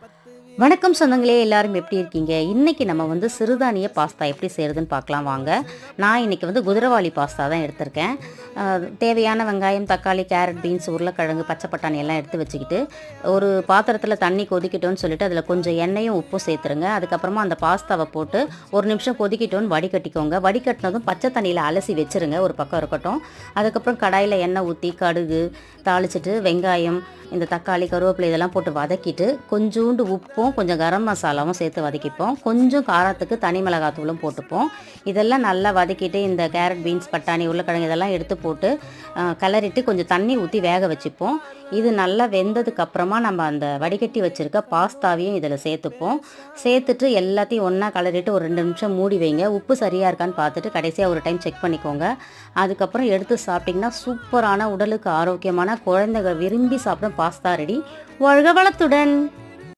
But வணக்கம் சொந்தங்களே எல்லாரும் எப்படி இருக்கீங்க? இன்னைக்கு நம்ம வந்து சிறுதானிய பாஸ்தா எப்படி செய்கிறதுன்னு பார்க்கலாம் வாங்க. நான் இன்னைக்கு வந்து குதிரவாளி பாஸ்தா தான் எடுத்திருக்கேன். தேவையான வெங்காயம் தக்காளி கேரட் பீன்ஸ் உருளைக்கிழங்கு பச்சை பட்டாணி எல்லாம் எடுத்து வச்சுக்கிட்டு ஒரு பாத்திரத்தில் தண்ணி கொதிக்கட்டோன்னு சொல்லிட்டு அதில் கொஞ்சம் எண்ணெயும் உப்பும் சேர்த்துருங்க. அதுக்கப்புறமா அந்த பாஸ்தாவை போட்டு ஒரு நிமிஷம் கொதிக்கட்டும்னு வடிகட்டிக்கோங்க. வடிகட்டினதும் பச்சை தண்ணியில் அலசி வச்சுருங்க ஒரு பக்கம் இருக்கட்டும். அதுக்கப்புறம் கடாயில் எண்ணெய் ஊற்றி கடுகு தாளிச்சிட்டு வெங்காயம் இந்த தக்காளி கருவேப்பிலை இதெல்லாம் போட்டு வதக்கிட்டு கொஞ்சோண்டு உப்பும் கொஞ்சம் கரம் மசாலாவும் சேர்த்து வதக்கிப்போம். கொஞ்சம் காரத்துக்கு தனி மிளகாத்தூளும் போட்டுப்போம். இதெல்லாம் நல்லா வதக்கிட்டு இந்த கேரட் பீன்ஸ் பட்டாணி உருளைக்கிழங்கு இதெல்லாம் எடுத்து போட்டு ஆ, கிளறிட்டு கொஞ்சம் தண்ணி ஊற்றி வேக வச்சுப்போம். இது நல்லா வெந்ததுக்கு அப்புறமா நம்ம அந்த வடிகட்டி வச்சுருக்க பாஸ்தாவையும் இதில் சேர்த்துப்போம். சேர்த்துட்டு எல்லாத்தையும் ஒன்றா கலரிட்டு ஒரு ரெண்டு நிமிஷம் மூடி வைங்க. உப்பு சரியாக இருக்கான்னு பார்த்துட்டு கடைசியாக ஒரு டைம் செக் பண்ணிக்கோங்க. அதுக்கப்புறம் எடுத்து சாப்பிட்டிங்கன்னா சூப்பரான உடலுக்கு ஆரோக்கியமான குழந்தைகள் விரும்பி சாப்பிடும் பாஸ்தா ரெடி. வாழ்க வளத்துடன்!